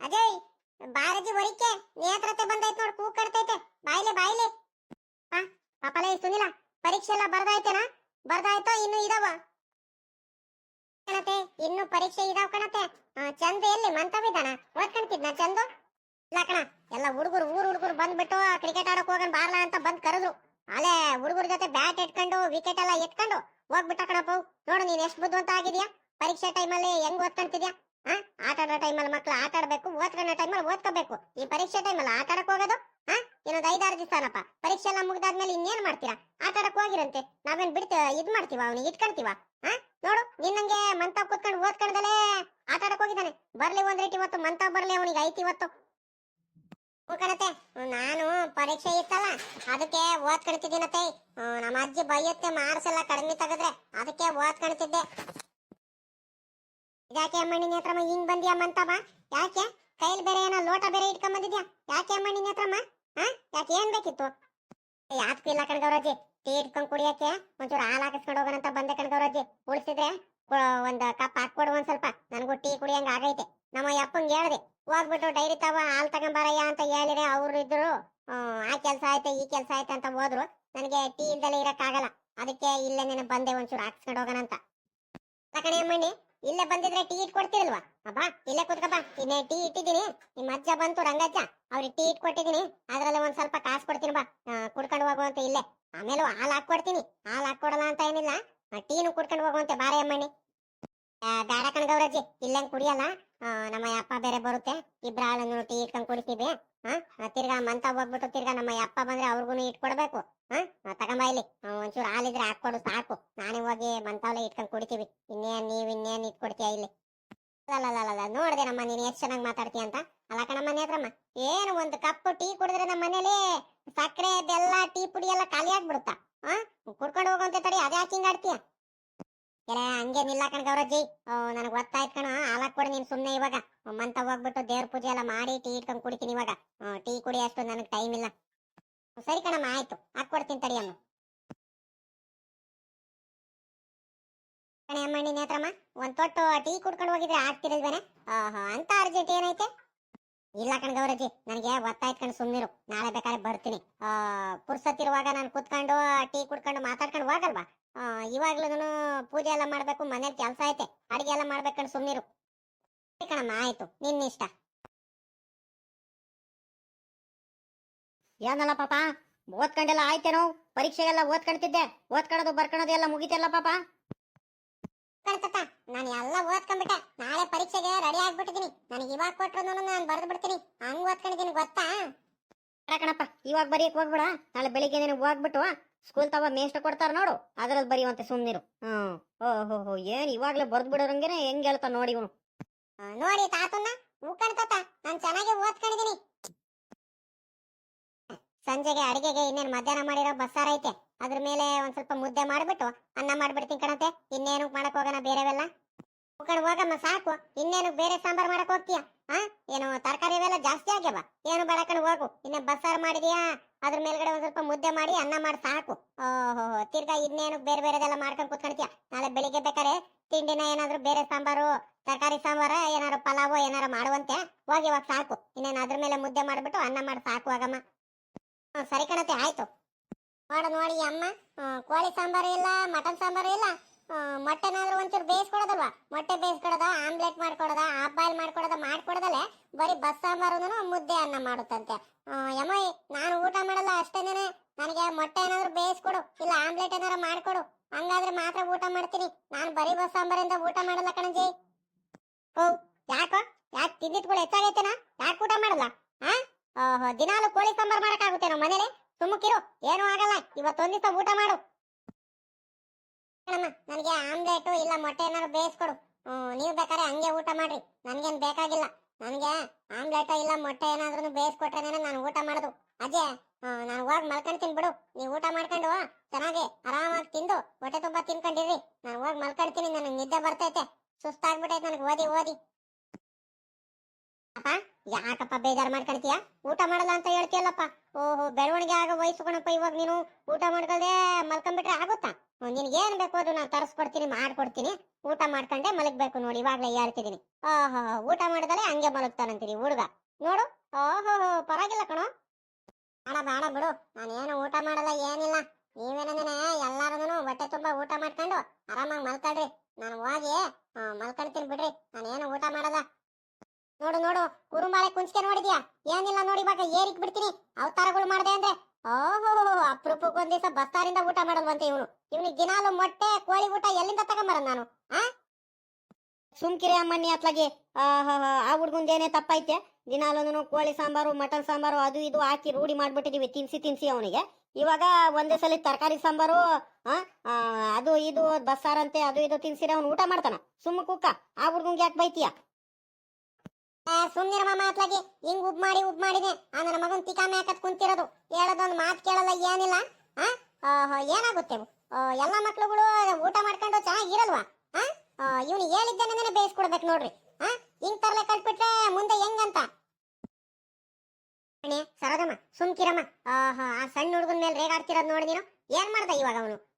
ಅಜಯ್. ಬಾರಜಿ ಒರಿಕೆ ನೇತ್ರತೆ ಬಂದೈತೆ ನೋಡ್, ಕೂ ಕಡ್ತೈತೆ ಬಾಯ್ಲೆ ಬಾಯ್ಲೆ. ಹಾ ಪಾಪಲೇ ಸುನಿಲ ಪರೀಕ್ಷೆ ಎಲ್ಲ ಬರ್ದಾಯ್ತೇನಾ? ಬರ್ದಾಯ್ತೋ, ಇನ್ನು ಇದಾವ? ಕಣತೆ, ಇನ್ನು ಪರೀಕ್ಷೆ ಇದಾವ ಕಣತೆ. ಚಂದ ಎಲ್ಲಿ, ಮಂತವಿದಾನ? ಓದ್ಕೊಂತಿದ್ನ ಚಂದು? ಇಲ್ಲ ಕಣ, ಎಲ್ಲ ಹುಡುಗರು, ಊರ್ ಹುಡುಗರು ಬಂದ್ಬಿಟ್ಟು ಕ್ರಿಕೆಟ್ ಆಡಕ್ ಹೋಗನ್ ಬಾರ್ಲ ಅಂತ ಬಂದ್ ಕರೆದ್ರು. ಅಲ್ಲೇ ಹುಡುಗರ ಜೊತೆ ಬ್ಯಾಟ್ ಇಟ್ಕೊಂಡು ವಿಕೆಟ್ ಎಲ್ಲ ಎತ್ಕೊಂಡು ಹೋಗ್ಬಿಟ್ಟ ಕಣಪ್ಪ. ನೋಡು ನೀನ್ ಎಷ್ಟು ಬುದ್ಧಿವಂತ ಆಗಿದ್ಯಾ? ಪರೀಕ್ಷೆ ಟೈಮಲ್ಲಿ ಹೆಂಗ್ ಓದ್ಕೊಂತಿದ್ಯಾ ಆಟ ಆಡೋ ಟೈಮಲ್ಲಿ ಮಕ್ಳು ಆಟ ಆಡ್ಬೇಕು, ಓದ್ಕೊಳ್ಳೋ ಟೈಮಲ್ಲಿ ಓದ್ಕೋಬೇಕು. ಈ ಪರೀಕ್ಷೆ ಟೈಮಲ್ಲಿ ಆಟ ಆಡಕ್ ಹೋಗೋದು, ಹಾ? ಇನ್ನೊಂದು ಐದಾರು ದಿವಸನಪ್ಪ ಪರೀಕ್ಷೆ ಎಲ್ಲ ಮುಗ್ದಾದ್ಮೇಲೆ ಇನ್ನೇನ್ ಮಾಡ್ತೀರಾ? ಆಟ ಆಡಕ್ ಹೋಗಿರಂತೆ. ನಾವೇನ್ ಬಿಡ್ತ ಇದ್ ಮಾಡ್ತೀವ, ಅವ್ನಿಗೆ ಇಟ್ಕೊಂತೀವ ಆ ನೋಡು ನಿನ್ನಂಗೆ ಮಂತಾವ್ ಕೂತ್ಕೊಂಡು ಓದ್ಕೊಂಡದಲ್ಲೇ ಆಟ ಆಡಕ್ ಹೋಗಿದ್ದಾನೆ. ಬರ್ಲಿ ಒಂದ್ ರೇಟ್ ಇವತ್ತು ಮಂತಾವ್ ಬರ್ಲಿ ಅವನಿಗೆ ಐತಿ ಇವತ್ತು ಕಣತೆ, ನಾನು ಪರೀಕ್ಷೆ ಇತ್ತಲ್ಲ, ಅದಕ್ಕೆ ಓದ್ಕೊಳ್ತಿದ್ದೀನತ್ತೆ ನಮ್ಮ ಅಜ್ಜಿ ಬೈಯತ್ತೆ ಮಾರ್ಸ್ ಎಲ್ಲ ಕಡಿಮೆ ತೆಗೆದ್ರೆ, ಅದಕ್ಕೆ ಓದ್ಕೊಳ್ತಿದ್ದೆ. ಯಾಕೆ ಮಣ್ಣಿನ ಬಂದಿಯ ಹಿಂಗ್ ಬಂದಿಯಮ್ಮ ಅಂತಮ್ಮ ಯಾಕೆ? ಕೈಲಿ ಬೇರೆ ಏನೋ ಲೋಟ ಬೇರೆ ಇಟ್ಕೊಂಡ್ ಬಂದಿದ್ಯಾ ಯಾಕೆ ಮಣ್ಣಿನ ಯಾಕಿ ಹಾ ಯಾಕೆ ಏನ್ ಬೇಕಿತ್ತು? ಯಾಕೆ ಇಲ್ಲ ಕಣ್ಗವ್ರಜ್ಜಿ ಟೀ ಇಟ್ಕೊಂಡ್ ಕುಡಿಯಕ್ಕೆ? ಒಂಚೂರು ಹಾಲು ಹಾಕಿಸ್ಕೊಂಡು ಹೋಗೋಣಂತ ಬಂದೆ ಕಣ್ಗವ್ರಜ್ಜಿ ಉಳಿಸಿದ್ರೆ ಒಂದ್ ಕಪ್ ಹಾಕ್ಕೊಡು ಒಂದ್ ಸ್ವಲ್ಪ. ನನಗೂ ಟೀ ಕುಡಿಯಂಗ ಆಗೈತೆ. ನಮ್ಮ ಅಪ್ಪಂಗೆ ಹೇಳ್ದೆ ಹೋಗ್ಬಿಟ್ಟು ಡೈರಿ ತವ ಹಾಲು ತಗೊಂಬಾರಯ್ಯ ಅಂತ ಹೇಳಿದ್ರೆ ಅವ್ರು ಇದ್ರು. ಆ, ಆ ಕೆಲಸ ಆಯ್ತು ಈ ಕೆಲಸ ಆಯ್ತು ಅಂತ ಹೋದ್ರು. ನನಗೆ ಟೀ ಇಲ್ದಲೆ ಇರಕ್ಕಾಗಲ್ಲ. ಅದಕ್ಕೆ ಇಲ್ಲೇ ನೀನು ಬಂದೆ ಒಂಚೂರು ಹಾಕ್ಸ್ಕೊಂಡು ಹೋಗೋಣ ಅಂತ. ಕಣೆ ಅಮ್ಮಣ್ಣಿ ಇಲ್ಲೇ ಬಂದಿದ್ರೆ ಟೀ ಇಟ್ ಕೊಡ್ತೀರಲ್ವಾ? ಅಬ್ಬಾ ಇಲ್ಲೇ ಕುತ್ಕಪ್ಪ ಇನ್ನೇ ಟೀ ಇಟ್ಟಿದ್ದೀನಿ. ನಿಮ್ಮ ಅಜ್ಜ ಬಂತು, ರಂಗಜ್ಜ. ಅವ್ರಿಗೆ ಟೀ ಇಟ್ ಕೊಟ್ಟಿದ್ದೀನಿ. ಅದ್ರಲ್ಲಿ ಒಂದ್ ಸ್ವಲ್ಪ ಕಾಸು ಕೊಡ್ತೀನಿ, ಬಾ. ಕುಡ್ಕೊಂಡು ಹೋಗುವಂತ ಇಲ್ಲೇ. ಆಮೇಲೆ ಹಾಲು ಹಾಕೊಡ್ತೀನಿ ಹಾಲು ಹಾಕೊಡಲ್ಲ ಅಂತ ಏನಿಲ್ಲ. ಟೀನು ಕುಡ್ಕೊಂಡು ಹೋಗುವಂತೆ ಬಾರೆ ಅಮ್ಮಣ್ಣಿ. ಬೇಡ ಕಣ್ಗವ್ರಜ್ಜಿ ಇಲ್ಲೇನ್ ಕುಡಿಯಲ್ಲ. ನಮ್ಮ ಅಪ್ಪ ಬೇರೆ ಬರುತ್ತೆ. ಇಬ್ರ ಹಾಳನ್ನು ಟೀ ಇಟ್ಕೊಂಡು ಕುಡಿತೀವಿ. ಹಾ ತಿರ್ಗಾ ಮಂತ ಹೋಗ್ಬಿಟ್ಟು ತಿರ್ಗಾ ನಮ್ಮ ಅಪ್ಪ ಬಂದ್ರೆ ಅವ್ರಿಗೂ ಇಟ್ಕೊಡ್ಬೇಕು ಹಾ ತಗೊಂಬ ಇಲ್ಲಿ. ಒಂಚೂರು ಹಾಲಿದ್ರೆ ಹಾಕೊಡು ಸಾಕು. ನಾನೇ ಹೋಗಿ ಮಂತಾವಲೆ ಇಟ್ಕೊಂಡು ಕುಡಿತೀವಿ. ಇನ್ನೇನ್ ನೀವ್ ಇನ್ನೇನ್ ಇಟ್ಕೊಡ್ತೀಯ ಇಲ್ಲಿ? ಅಲ್ಲ ನೋಡಿದೆ ನಮ್ಮ ನೀನು ಎಷ್ಟು ಚೆನ್ನಾಗಿ ಮಾತಾಡ್ತೀಯ ಅಂತ. ಅಲ್ಲ ಕಣಮ್ಮ ನೇತ್ರಮ್ಮ ಏನು ಒಂದು ಕಪ್ ಟೀ ಕುಡಿದ್ರೆ ನಮ್ಮ ಮನೇಲಿ ಸಕ್ಕರೆ, ಬೆಲ್ಲ, ಟೀ ಪುಡಿ ಎಲ್ಲ ಖಾಲಿ ಆಗ್ಬಿಡುತ್ತಾ? ಹಾ? ಕುಡ್ಕೊಂಡು ಹೋಗುವಂತೆ ತಡಿ. ಅದೇ ಯಾಕೆ ಹಿಂಗ್ ಆಡ್ತೀಯ? ಎಲೆ ಹಂಗೆ ನಿಲ್ಲ ಕಣ ಗೌರಜ್ಜಿ. ನನಗೆ ಗೊತ್ತಾಯ್ತು ಕಣ. ಹಾಲಾಕ್ ಕೊಡಿ ನೀನು ಸುಮ್ಮನೆ ಇವಾಗ. ಮಂತ ಹೋಗ್ಬಿಟ್ಟು ದೇವ್ರ ಪೂಜೆ ಎಲ್ಲ ಮಾಡಿ ಟೀ ಇಟ್ಕೊಂಡು ಕುಡಿತೀನಿ ಇವಾಗ. ಟೀ ಕುಡಿ ಅಷ್ಟು ನನಗೆ ಟೈಮ್ ಇಲ್ಲ. ಸರಿ ಕಣಮ್ಮ, ಆಯ್ತು. ಹಾಕೊಡ್ತೀನಿ ತಡಿಯಮ್ಮ ಕಣೆ ಅಮ್ಮಣ್ಣಿ ನೇತ್ರಮ್ಮ ಒಂದ್ ತೊಟ್ಟು ಟೀ ಕುಡ್ಕೊಂಡು ಹೋಗಿದ್ರೆ ಆಗ್ತಿರಲ್ವೇನೆ? ಆಹಾ ಅಂತ ಅರ್ಜೆಂಟ್ ಏನೈತೆ? ಇಲ್ಲ ಕಣ ಗೌರಜಿ ನನಗೆ ಗೊತ್ತಾಯ್ತು ಕಣ್ ಸುಮ್ಮನಿರು ನಾಳೆ ಬೇಕಾದ್ರೆ ಬರ್ತೀನಿ. ಆ ಪುರ್ಸತ್ತಿರುವಾಗ ನಾನು ಕುತ್ಕೊಂಡು ಟೀ ಕುಡ್ಕೊಂಡು ಮಾತಾಡ್ಕೊಂಡು ಹೋಗಲ್ವಾ? ಇವಾಗ್ಲೂ ಪೂಜೆ ಎಲ್ಲ ಮಾಡ್ಬೇಕು, ಮನೇಲಿ ಕೆಲಸ ಐತೆ. ಅಡಿಗೆ ಎಲ್ಲ ಮಾಡ್ಬೇಕು ಸುಮ್ಮನಿರು ಕಣಮ್ಮ, ಆಯ್ತು. ನಿನ್ನಿಷ್ಟ ಏನಲ್ಲ ಪಾಪ? ಓದ್ಕೊಂಡೆಲ್ಲ ಆಯ್ತೇನೋ? ಪರೀಕ್ಷೆಗೆಲ್ಲ ಓದ್ಕೊಂತಿದ್ದೆ ಓದ್ಕೊಳ್ಳೋದು ಬರ್ಕೊಳ್ಳೋದು ಎಲ್ಲ ಮುಗಿತಲ್ಲ ಪಾಪ? ಕಣ್ತಕ್ಕ ನಾನು ಎಲ್ಲ ಓದ್ಕೊಂಡ್ಬಿಟ್ಟೆ ನಾಳೆ ಪರೀಕ್ಷೆಗೆ ರೆಡಿ ಆಗ್ಬಿಟ್ಟಿದೀನಿ ನನಗೆ ಇವಾಗ ಕೊಟ್ರು ನಾನು ಬರೆದು ಬಿಡ್ತೀನಿ ಹಂಗ್ ಓದ್ಕೊಂಡಿದ್ದೀನಿ ಗೊತ್ತಾ? ಕಣಪ್ಪ ಇವಾಗ ಬರೀಕ್ ಹೋಗ್ಬಿಡ. ನಾಳೆ ಬೆಳಿಗ್ಗೆ ನೀನು ಹೋಗ್ಬಿಟ್ಟು ಸ್ಕೂಲ್ ತವ ಮೇಷ್ಟ ಕೊಡ್ತಾರ ನೋಡು. ಅದ್ರಲ್ಲಿ ಬರೆಯುವಂತೆ ಸುಮ್ನಿರು ಹ್ಮ್. ಓಹೋ ಹೋ ಏನ್ ಇವಾಗ್ಲೇ ಬರ್ದ್ ಬಿಡೋರಂಗೆನೆ ಹೆಂಗ್ ಹೇಳ್ತಾ ನೋಡಿ ಇವನು. ನೋಡಿ ತಾತನ್ನ. ತಾತ ನಾನು ಚೆನ್ನಾಗಿ ಓದ್ಕೊಂಡಿದ್ದೀನಿ ಸಂಜೆಗೆ ಅಡಿಗೆಗೆ ಇನ್ನೇನು ಮಧ್ಯಾಹ್ನ ಮಾಡಿರೋ ಬಸ್ಸಾರ ಐತೆ. ಅದ್ರ ಮೇಲೆ ಒಂದ್ ಸ್ವಲ್ಪ ಮುದ್ದೆ ಮಾಡ್ಬಿಟ್ಟು ಅನ್ನ ಮಾಡ್ಬಿಡ್ತೀನಿ ಕಣತೆ. ಇನ್ನೇನು ಮಾಡಕ್ ಹೋಗೋಣ ಬೇರೆವೆಲ್ಲ? ಕಡೆ ಹೋಗಮ್ಮ, ಸಾಕು. ಇನ್ನೇನು ಬೇರೆ ಸಾಂಬಾರ್ ಮಾಡಕ್ ಹೋಗ್ತೀಯ? ಆ? ಏನು ತರಕಾರಿ ಅವೆಲ್ಲ ಜಾಸ್ತಿ ಆಗ್ಯವ? ಏನು ಬೇಡ ಕಣ್ ಹೋಗು. ಇನ್ನ ಬಸ್ಸಾರು ಮಾಡಿದ್ಯಾ? ಅದ್ರ ಮೇಲ್ಗಡೆ ಒಂದ್ ಸ್ವಲ್ಪ ಮುದ್ದೆ ಮಾಡಿ ಅನ್ನ ಮಾಡಿ, ಸಾಕು. ಓಹೋ ತಿರ್ಗಾ ಇನ್ನೇನು ಬೇರೆ ಬೇರೆದೆಲ್ಲ ಮಾಡ್ಕೊಂಡ್ ಕುತ್ಕೊಂಡ್ತೀಯ ನಾಳೆ ಬೆಳಿಗ್ಗೆ ಬೇಕಾರೆ ತಿಂಡಿನ ಏನಾದ್ರು ಬೇರೆ ಸಾಂಬಾರು, ತರಕಾರಿ ಸಾಂಬಾರ, ಏನಾರು ಪಲಾವ್, ಏನಾರು ಮಾಡುವಂತೆ. ಹೋಗಿ ಇವಾಗ ಸಾಕು. ಇನ್ನೇನು ಅದ್ರ ಮೇಲೆ ಮುದ್ದೆ ಮಾಡ್ಬಿಟ್ಟು ಅನ್ನ ಮಾಡಿ, ಸಾಕು ಆಗಮ್ಮ ಸರಿ ಕಣತೆ ಆಯ್ತು. ಮಾಡ ನೋಡಿ ಅಮ್ಮ. ಕೋಳಿ ಸಾಂಬಾರು ಇಲ್ಲ, ಮಟನ್ ಸಾಂಬಾರು ಇಲ್ಲ. ಮೊಟ್ಟೆನಾದ್ರೂ ಒಂಚೂರು ಬೇಯಿಸ್ಕೊಡೋದಲ್ವಾ? ಮೊಟ್ಟೆ ಬೇಯಿಸ್ಕೊಡೋದ, ಆಮ್ಲೆಟ್ ಮಾಡ್ಕೊಡೋದ ಹಾಫ್ ಬಾಯ್ಲ್ ಮಾಡ್ಕೊಡೋದ, ಮಾಡ್ಕೊಡೋದಲ್ಲೇ ಬರೀ ಬಸ್ ಸಾಂಬಾರು ಮುದ್ದೆ ಅನ್ನ ಮಾಡುತ್ತಂತೆ. ಯಮ್ಮ ನಾನು ಊಟ ಮಾಡಲ್ಲ ಅಷ್ಟೇನೆ ನನಗೆ ಮೊಟ್ಟೆ ಏನಾದ್ರು ಬೇಯಿಸ್ಕೊಡು, ಇಲ್ಲ ಆಮ್ಲೆಟ್ ಏನಾದ್ರು ಮಾಡ್ಕೊಡು. ಹಂಗಾದ್ರೆ ಮಾತ್ರ ಊಟ ಮಾಡ್ತೀನಿ. ನಾನು ಬರೀ ಬಸ್ ಸಾಂಬಾರಿಂದ ಊಟ ಮಾಡಲ್ಲ ಕಣಜಿ. ಓ, ಯಾಕೋ? ಯಾಕೆ ತಿಂದಿದ್ಗಳು ಹೆಚ್ಚಾಗೈತೆನಾ? ಯಾಕೆ ಊಟ ಮಾಡಲ್ಲ? ಹಾ ದಿನಾಲು ಕೋಳಿ ಸಾಂಬಾರ್ ನಮ್ಮ ಮನೇಲಿ? ಸುಮ್ಮಕಿರು, ಏನೂ ಆಗಲ್ಲ. ಇವತ್ತೊಂದ್ ದಿವಸ ಊಟ ಮಾಡು. ನನಗೆ ಆಮ್ಲೆಟ್ ಇಲ್ಲ ಮೊಟ್ಟೆ ಏನಾದ್ರು ಬೇಯಿಸ್ಕೊಡು. ನೀವು ಬೇಕಾದ್ರೆ ಹಂಗೆ ಊಟ ಮಾಡ್ರಿ. ನನ್ಗೇನ್ ಬೇಕಾಗಿಲ್ಲ. ನನಗೆ ಆಮ್ಲೆಟ್ ಇಲ್ಲ ಮೊಟ್ಟೆ ಏನಾದ್ರೂ ಬೇಯಿಸ್ಕೊಟ್ರೇನೆ ನಾನು ಊಟ ಮಾಡೋದು. ಅಜಯ್ ನಾನು ಹೋಗಿ ಮಲ್ಕೊಂತೀನಿ ಬಿಡು. ನೀವು ಊಟ ಮಾಡ್ಕೊಂಡು ಚೆನ್ನಾಗಿ, ಆರಾಮಾಗಿ ತಿಂದು ಹೊಟ್ಟೆ ತುಂಬಾ ತಿನ್ಕೊಂಡಿರಿ. ನಾನು ಹೋಗಿ ಮಲ್ಕೊಳ್ತೀನಿ ನನಗೆ ನಿದ್ದೆ ಬರ್ತೈತೆ. ಸುಸ್ತಾಗ್ಬಿಟ್ಟೈತೆ ನನಗೆ. ಓದಿ ಓದಿ. ಅಪ್ಪ, ಯಾಕಪ್ಪ ಬೇಜಾರ್ ಮಾಡ್ಕೊಳ್ತೀಯ ಊಟ ಮಾಡಲ್ಲ ಅಂತ ಹೇಳ್ತೀಯಲ್ಲಪ್ಪ. ಓಹೋ, ಬೆಳವಣಿಗೆ ಆಗೋ ವಯಸ್ಸು ಇವಾಗ ನೀನು. ಊಟ ಮಾಡ್ಕೊಳ್ದೆ ಮಲ್ಕೊಂಡ್ಬಿಟ್ರೆ ಆಗುತ್ತಾ? ನಿನ್ಗೆ ಏನ್ ಬೇಕು ಅದು ನಾನು ತರಿಸ್ಕೊಡ್ತೀನಿ, ಮಾಡ್ಕೊಡ್ತೀನಿ. ಊಟ ಮಾಡ್ಕೊಂಡೆ ಮಲಗ್ಬೇಕು ನೋಡಿ, ಇವಾಗಲೇ ಹೇಳ್ತಿದ್ದೀನಿ ಓಹೋ, ಊಟ ಮಾಡಿದಲೆ ಹಂಗೆ ಮಲಗ್ತಾನಂತೀರಿ ಹುಡುಗ. ನೋಡು. ಓಹೋ, ಪರವಾಗಿಲ್ಲ ಕಣೋ. ಬೇಡ ಬೇಡ ಬಿಡು. ನಾನು ಏನು ಊಟ ಮಾಡಲ್ಲ, ಏನಿಲ್ಲ. ನೀವೇನೇನೆ ಎಲ್ಲಾರನು ಹೊಟ್ಟೆ ತುಂಬಾ ಊಟ ಮಾಡ್ಕೊಂಡು ಆರಾಮಾಗಿ ಮಲ್ಕೊಳ್ರಿ ನಾನು ಹೋಗಿ ಆ, ಮಲ್ಕೊಳ್ತೀನಿ ಬಿಡ್ರಿ ನಾನು ಏನು ಊಟ ಮಾಡಲ್ಲ ನೋಡು ನೋಡು ಕುರುಮಾಳೆ ಕುಂಚ್ಕೆ ನೋಡಿದ್ಯಾ ಏನಿಲ್ಲ ನೋಡಿ ಇವಾಗ ಏರಿಕ್ ಬಿಡ್ತೀನಿ ಅವತಾರಗಳು ಮಾಡ್ದೆ ಅಂದ್ರೆ ಓಹೋ ಅಪರೂಪಕ್ಕೆ ಒಂದ್ ದಿವಸ ಬಸ್ತಾರಿಂದ ಊಟ ಮಾಡಲ್ವಂತೆ ಇವನು ಇವನಿಗೆ ದಿನಾಲು ಮೊಟ್ಟೆ ಕೋಳಿ ಊಟ ಎಲ್ಲಿಂದ ತಗೊಂಬರೋದು ನಾನು ಸುಮ್ಕಿರಿ ಅಮ್ಮಣ್ಣಿ ಅತ್ಲಾಗೆ. ಆ ಹುಡ್ಗುಂದೇನೆ ತಪ್ಪೈತೆ. ದಿನಾಲೂ ಕೋಳಿ ಸಾಂಬಾರು, ಮಟನ್ ಸಾಂಬಾರು, ಅದು ಇದು ಹಾಕಿ ರೂಢಿ ಮಾಡ್ಬಿಟ್ಟಿದೀವಿ, ತಿನ್ಸಿ ತಿನ್ಸಿ ಅವನಿಗೆ. ಇವಾಗ ಒಂದೇ ಸಲ ತರಕಾರಿ ಸಾಂಬಾರು ಅದು ಇದು, ಬಸ್ಸಾರಂತೆ, ಅದು ಇದು ತಿನ್ಸಿರ ಅವ್ನು ಊಟ ಮಾಡ್ತಾನ. ಸುಮ್ಮ ಕುಕ್ಕ ಆ ಹುಡ್ಗಂಗೆ ಯಾಕೆ ಬೈತೀಯ? ಸುಮ್ನಿರ ಮಾಮ ಅತ್ಲಾಗಿ, ಹಿಂಗ್ ಉಬ್ ಮಾಡಿ, ಉಬ್ ಮಾಡಿದೆ. ಆ ನನ್ನ ಮಗನ್ ತಿಕಾಮೆ ಹಾಕತ್ ಕುಂತಿರೋದು. ಹೇಳೋದೊಂದು ಮಾತು ಕೇಳಲ್ಲ, ಏನಿಲ್ಲ ಏನಾಗುತ್ತೆ ಎಲ್ಲಾ ಮಕ್ಳುಗಳು ಊಟ ಮಾಡ್ಕೊಂಡು ಚೆನ್ನಾಗಿರಲ್ವಾ ಇವನು ಹೇಳಿದ್ದೇನೆ ಬೇಯಿಸ್ಕೊಡ್ಬೇಕು ನೋಡ್ರಿ. ಆ, ಹಿಂಗ್ ತರ್ಲೆ ಕಟ್ಬಿಟ್ರೆ ಮುಂದೆ ಹೆಂಗಂತ? ಅಣ್ಣೆ ಸರೋದಮ್ಮ ಸುಮ್ಕಿರಮ್ಮ. ಆಹಾ, ಆ ಸಣ್ಣ ಹುಡುಗನ ಮೇಲೆ ರೇಗಾಡ್ತಿರೋದು ನೋಡಿ ನೀನು. ಏನ್ ಮಾಡ್ದ ಇವಾಗ ಅವನು?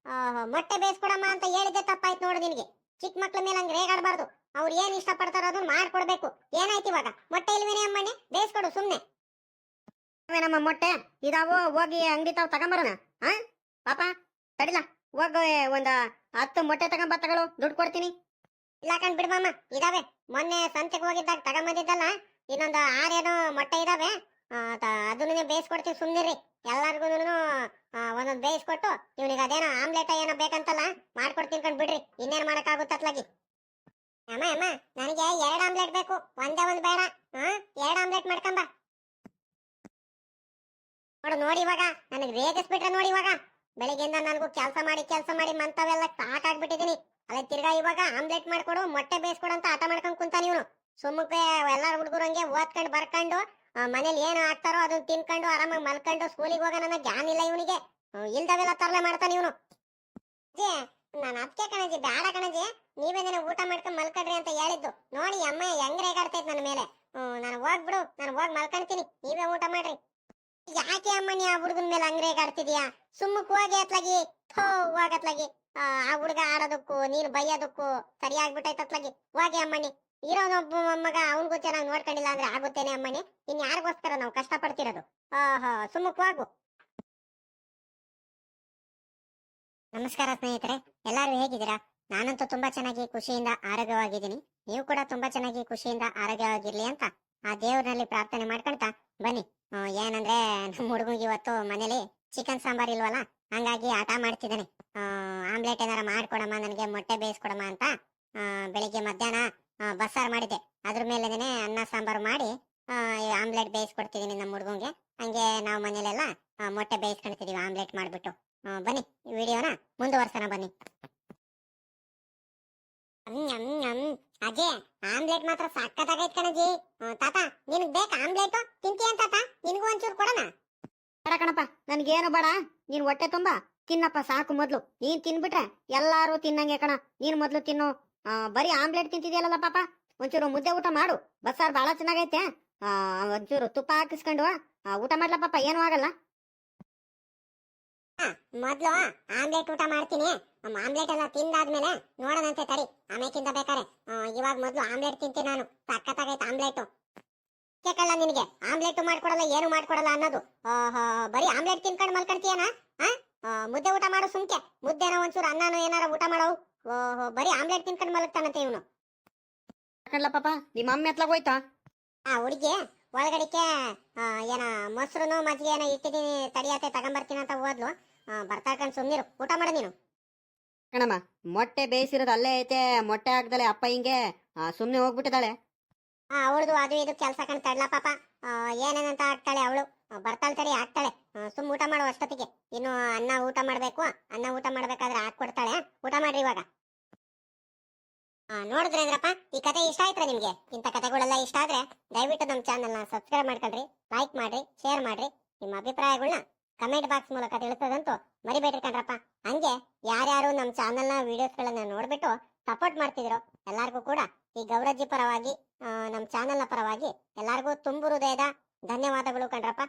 ಮೊಟ್ಟೆ ಬೇಯಿಸ್ಕೊಡಮ್ಮ ಅಂತ ಹೇಳಿದ್ದೆ ತಪ್ಪಾಯ್ತು ನೋಡು ನಿನಗೆ. ಚಿಕ್ಕ ಮಕ್ಳ ಮೇಲೆ ಹಂಗ್ ರೇಗಾಡಬಾರ್ದು ಅವ್ರು ಏನ್ ಇಷ್ಟಪಡ್ತಾರೋ ಅದನ್ನ ಮಾಡ್ಕೊಡ್ಬೇಕು. ಏನಾಯ್ತು ಇವಾಗ? ಮೊಟ್ಟೆ ಇಲ್ವೇನೆ ಅಮ್ಮಣ್ಣೆ? ಬೇಯಿಸ್ಕೊಡು, ಸುಮ್ನೆ. ಅವೇ ನಮ್ಮ ಮೊಟ್ಟೆ ಇದಾವೋ, ಹೋಗಿ ಅಂಗಡಿ ತಾವ್ ತಗೊಂಬರೋಣ. ಹಾ ಪಾಪ, ತಡಿಲ. ಹೋಗ, ಒಂದ ಹತ್ತು ಮೊಟ್ಟೆ ತಗೊಂಬ ತಗೊಳು. ದುಡ್ಡು ಕೊಡ್ತೀನಿ. ಇಲ್ಲ ಬಿಡ್ ಇದಾವೆ. ಮೊನ್ನೆ ಸಂತೆಗೆ ಹೋಗಿದ್ದಾಗ ತಗೊಂಬಂದಿದ್ದಲ್ಲ, ಇನ್ನೊಂದು ಆರೇನೋ ಮೊಟ್ಟೆ ಇದಾವೆ. ಅದನ್ನ ಬೇಯಿಸ್ಕೊಡ್ತೀವಿ ಸುಮ್ಮನಿರಿ ಎಲ್ಲಾರ್ಗು ಒಂದೊಂದು ಬೇಯಿಸ್ಕೊಟ್ಟು ಇವನಿಗೆ ಅದೇನೋ ಆಮ್ಲೆಟ್ ಏನೋ ಬೇಕಂತಲ್ಲ ಮಾಡ್ಕೊಡ್ತೀನಿ ಕಂಡು ಬಿಡ್ರಿ. ಇನ್ನೇನ್ ಮಾಡಕ್ಕಾಗುತ್ತೆ ಅಮ್ಮ ಅಮ್ಮ, ನನಗೆ ಎರಡು ಆಮ್ಲೆಟ್ ಬೇಕು. ಒಂದೇ ಒಂದು ಬೇಡ. ಹಾ ಎರಡು ಆಮ್ಲೆಟ್ ಮಾಡ್ಕೊಂಬ. ನೋಡು, ನೋಡಿ ಇವಾಗ. ನನಗೆ ರೇಗಿಸ್ಬಿಟ್ರೆ ನೋಡಿ ಇವಾಗ. ಬೆಳಿಗ್ಗೆಯಿಂದ ನನಗೂ ಕೆಲಸ ಮಾಡಿ ಕೆಲಸ ಮಾಡಿ ಮಂತವೆಲ್ಲ ಸಾಕಾಗ್ಬಿಟ್ಟಿದೀನಿ. ಅಲ್ಲ ತಿರ್ಗಾ ಇವಾಗ ಆಮ್ಲೆಟ್ ಮಾಡ್ಕೊಡು, ಮೊಟ್ಟೆ ಬೇಯಿಸ್ಕೊಡು ಅಂತ ಆಟ ಮಾಡ್ಕೊಂಡು ಕುಂತಾನ ಇವನು ಸುಮ್ಮಕ್ಕೆ ಎಲ್ಲ ಹುಡುಗರು ಹಂಗೆ ಓದ್ಕೊಂಡು ಬರ್ಕೊಂಡು ಮನೇಲಿ ಏನು ಹಾಕ್ತಾರೋ ಅದನ್ನ ತಿನ್ಕೊಂಡು, ಆರಾಮಾಗಿ ಮಲ್ಕೊಂಡು ಸ್ಕೂಲಿಗೆ ಹೋಗ ನನ್ನ ಜ್ಞಾನ ಇಲ್ಲ ಇವನಿಗೆ. ಇಲ್ದವೆಲ್ಲ ತರಲೆ ಮಾಡ್ತಾನೆ ಇವನು ನಾನು ಅದಕ್ಕೆ ಕಣಜಿ ಬೇಡ ಕಣಜಿ ದಿನ ಊಟ ಮಾಡ್ಕೊಂಡು ಮಲ್ಕಡ್ರಿ ಅಂತ ಹೇಳಿದ್ದು. ನೋಡಿ ಅಮ್ಮ ಹೆಂಗ್ ರೇಗಾಡ್ತೈತೆ ನನ್ನ ಮೇಲೆ. ನಾನು ಹೋಗ್ಬಿಡು, ನಾನು ಹೋಗಿ ಮಲ್ಕೊಂತೀನಿ ನೀವೇ ಊಟ ಮಾಡ್ರಿ. ಯಾಕೆ ಅಮ್ಮ ನೀ ಆ ಹುಡುಗನ ಮೇಲೆ ಹಂಗ್ ರೇಗಾಡ್ತಿದ್ಯಾ? ಸುಮ್ಮಕ್ ಹೋಗಿ ಅತ್ಲಾಗಿ ಹೋಗತ್ಲಾಗಿ ಆ ಹುಡುಗ ಆಡೋದಕ್ಕೂ ನೀನು ಬೈಯೋದಕ್ಕೂ ಸರಿಯಾಗ್ಬಿಟ್ಟೈತೆ ಅತ್ಲಾಗಿ. ಹೋಗಿ ಅಮ್ಮಣ್ಣಿ. ಇರೋನೊಬ್ಬ ಮೊಮ್ಮಗ, ಅವನಿಗೂ ಚೆನ್ನಾಗಿ ನೋಡ್ಕೊಂಡಿಲ್ಲ ಅಂದ್ರೆ ಆಗುತ್ತೇನೆ ಅಮ್ಮಣ್ಣಿ. ಇನ್ ಯಾರಿಗೋಸ್ಕರ ನಾವು ಕಷ್ಟ ಪಡ್ತಿರೋದು ಆಹಾ ಸುಮ್ಮಕ್ ಹೋಗು. ನಮಸ್ಕಾರ ಸ್ನೇಹಿತರೆ, ಎಲ್ಲರೂ ಹೇಗಿದ್ದೀರಾ? ನಾನಂತೂ ತುಂಬಾ ಚೆನ್ನಾಗಿ ಖುಷಿಯಿಂದ ಆರೋಗ್ಯವಾಗಿದ್ದೀನಿ. ನೀವು ಕೂಡ ತುಂಬಾ ಚೆನ್ನಾಗಿ ಖುಷಿಯಿಂದ ಆರೋಗ್ಯವಾಗಿರ್ಲಿ ಅಂತ ಆ ದೇವ್ರನಲ್ಲಿ ಪ್ರಾರ್ಥನೆ ಮಾಡ್ಕೊಂತ ಬನ್ನಿ. ಏನಂದ್ರೆ ನಮ್ಮ ಹುಡುಗಿಗೆ ಇವತ್ತು ಮನೇಲಿ ಚಿಕನ್ ಸಾಂಬಾರ್ ಇಲ್ವಲ್ಲ? ಹಂಗಾಗಿ ಆಟ ಮಾಡ್ತಿದ್ದಾನೆ. ಆಮ್ಲೆಟ್ ಏನಾರ ಮಾಡ್ಕೊಡಮ್ಮ, ನನಗೆ ಮೊಟ್ಟೆ ಬೇಯಿಸ್ಕೊಡಮ್ಮ ಅಂತ ಬೆಳಿಗ್ಗೆ ಮಧ್ಯಾಹ್ನ ಬಸ್ಸಾರು ಮಾಡಿದ್ದೆ. ಅದ್ರ ಮೇಲೆನೆ ಅನ್ನ, ಸಾಂಬಾರು ಮಾಡಿ ಆಮ್ಲೆಟ್ ಬೇಯಿಸ್ಕೊಡ್ತಿದ್ದೀನಿ ನಮ್ಮ ಹುಡುಗಂಗೆ. ಹಂಗೆ ನಾವು ಮನೇಲೆಲ್ಲ ಮೊಟ್ಟೆ ಬೇಯಿಸ್ಕೊಳ್ತಿದೀವಿ ಆಮ್ಲೆಟ್ ಮಾಡಿಬಿಟ್ಟು. ಬನ್ನಿ ವಿಡಿಯೋನ ಮುಂದುವರ್ಸೋಣ ಬನ್ನಿ. ಹ್ಮ್. ಆಮ್ಲೆಟ್ ಮಾತ್ರ ಸಕ್ಕತ್ತಾಗೈತ್ ಕಣಜಿ. ತಾತ, ನಿನಗ್ ಬೇಕಾ ಆಮ್ಲೆಟ್? ತಿಂತೀಯ ತಾತ? ನಿನಗೂ ಒಂಚೂರು ಕೊಡೋಣ ಬೇಡ ಕಣಪ್ಪ, ನನ್ಗೇನು ಬೇಡ. ನೀನ್ ಹೊಟ್ಟೆ ತುಂಬಾ, ತಿನ್ನಪ್ಪ ಸಾಕು ಮೊದ್ಲು. ನೀನ್ ತಿನ್ಬಿಟ್ರೆ ಎಲ್ಲಾರು ತಿನ್ನಂಗೆ ಕಣ. ನೀನ್ ಮೊದ್ಲು ತಿನ್ನು. ಬರೀ ಆಮ್ಲೆಟ್ ತಿಂತಿದ್ಯಲ್ಲ ಪಾಪ? ಒಂಚೂರು ಮುದ್ದೆ ಊಟ ಮಾಡು. ಬಸ್ಸಾರ್ ಬಹಳ ಚೆನ್ನಾಗೈತೆ. ಒಂಚೂರು ತುಪ್ಪ ಹಾಕಿಸ್ಕೊಂಡು ಊಟ ಮಾಡ್ಲ ಪಾಪ? ಏನು ಆಗಲ್ಲ. ಮೊದ್ಲು ಆಮ್ಲೆಟ್ ಊಟ ಮಾಡ್ತೀನಿ. ಆಮ್ಲೆಟ್ ಎಲ್ಲ ತಿಂದಾದ್ಮೇಲೆ ನೋಡೋಣಂತೆ ತಡಿ. ಆಮೇಕಿಂದ ಬೇಕಾರೆ ಇವಾಗ ಮೊದ್ಲು ಆಮ್ಲೆಟ್ ತಿಂತೀನಿ ನಾನು. ಸಕ್ಕತ್ತಾಗೈತೆ ಆಮ್ಲೆಟ್. ಕೇಕಲ್ಲ ನಿನಗೆ? ಆಮ್ಲೆಟ್ ಮಾಡ್ಕೊಡಲ್ಲ ಏನು ಮಾಡ್ಕೊಡಲ್ಲ ಅನ್ನೋದು. ಬರೀ ಆಮ್ಲೆಟ್ ತಿನ್ಕೊಂಡು ಮಲ್ಕೊಂತೀಯನ ಮುದ್ದೆ ಊಟ ಮಾಡು ಸುಮ್ಕೆ. ಮುದ್ದೆನ ಒಂಚೂರು ಅನ್ನನೋ ಏನಾರ ಊಟ ಮಾಡೋ. ಓಹೋ ಬರೀ ಆಮ್ಲೆಟ್ ತಿನ್ಕೊಂಡು ಮಲಗ್ತಾನಂತೆ ಇವನು. ಕಣ್ಲ ಪಾಪ ನಿಮ್ಮ ಅಮ್ಮ ಹತ್ಲಾಗ ಹೋಯ್ತಾ? ಆ ಹುಡುಗಿ ಒಳಗಡಿಕೆ ಏನ ಮೊಸರುನು ಮಜ್ಜಿಗೆ ಏನ ಇಟ್ಟಿದ್ದೀನಿ ತಡಿಯತ್ತೆ ತಗೊಂಬರ್ತೀನಿ ಅಂತ ಹೋದ್ಲು. ಆ, ಬರ್ತಾ ಕಣ್ ಸುಮ್ನಿರು. ಊಟ ಮಾಡ ನೀನು. ಕಣಮ್ಮ ಮೊಟ್ಟೆ ಬೇಯಿಸಿರೋದು ಅಲ್ಲೇ ಐತೆ ಮೊಟ್ಟೆ ಹಾಕ್ದಲೆ ಅಪ್ಪ ಹಿಂಗೆ ಸುಮ್ಮನೆ ಹೋಗ್ಬಿಟ್ಟಿದ್ದಾಳೆ. ಅವಳದು ಅದು ಇದು ಕೆಲಸ ಕಣ್ ಪಾಪ. ಏನೇನಂತ ಆಗ್ತಾಳೆ ಅವಳು? ಬರ್ತಾಳೆ ಸರಿ ಆಗ್ತಾಳೆ. ಸುಮ್ ಊಟ ಮಾಡೋ ಅಷ್ಟೊತ್ತಿಗೆ. ಇನ್ನು ಅನ್ನ ಊಟ ಮಾಡ್ಬೇಕು. ಅನ್ನ ಊಟ ಮಾಡ್ಬೇಕಾದ್ರೆ ಹಾಕ್ಕೊಡ್ತಾಳೆ. ಊಟ ಮಾಡ್ರಿ ಇವಾಗ. ಆ, ನೋಡಿದ್ರೇಂದ್ರಪ್ಪ ಈ ಕತೆ ಇಷ್ಟ ಆಯ್ತಾ ನಿಮ್ಗೆ? ಇಂಥ ಕತೆಗಳೆಲ್ಲ ಇಷ್ಟ ಆದ್ರೆ ದಯವಿಟ್ಟು ನಮ್ಮ ಚಾನಲ್ನ ಸಬ್ಸ್ಕ್ರೈಬ್ ಮಾಡ್ಕೊಳ್ರಿ ಲೈಕ್ ಮಾಡ್ರಿ ಶೇರ್ ಮಾಡ್ರಿ. ನಿಮ್ಮ ಅಭಿಪ್ರಾಯಗಳನ್ನ ಕಮೆಂಟ್ ಬಾಕ್ಸ್ ಮೂಲಕ ತಿಳಿಸೋದಂತೂ ಮರಿಬೇಡ್ರಿ ಕಣ್ರಪ್ಪ. ಹಂಗೆ ಯಾರ್ಯಾರು ನಮ್ಮ ಚಾನಲ್ನ ವಿಡಿಯೋಸ್ಗಳನ್ನ ನೋಡ್ಬಿಟ್ಟು ಸಪೋರ್ಟ್ ಮಾಡ್ತಿದ್ರು ಎಲ್ಲಾರ್ಗೂ ಕೂಡ ಈ ಗೌರಜ್ಜಿ ಪರವಾಗಿ ನಮ್ಮ ಚಾನೆಲ್ನ ಪರವಾಗಿ ಎಲ್ಲರಿಗೂ ತುಂಬು ಹೃದಯದ ಧನ್ಯವಾದಗಳು ಕಣ್ರಪ್ಪ.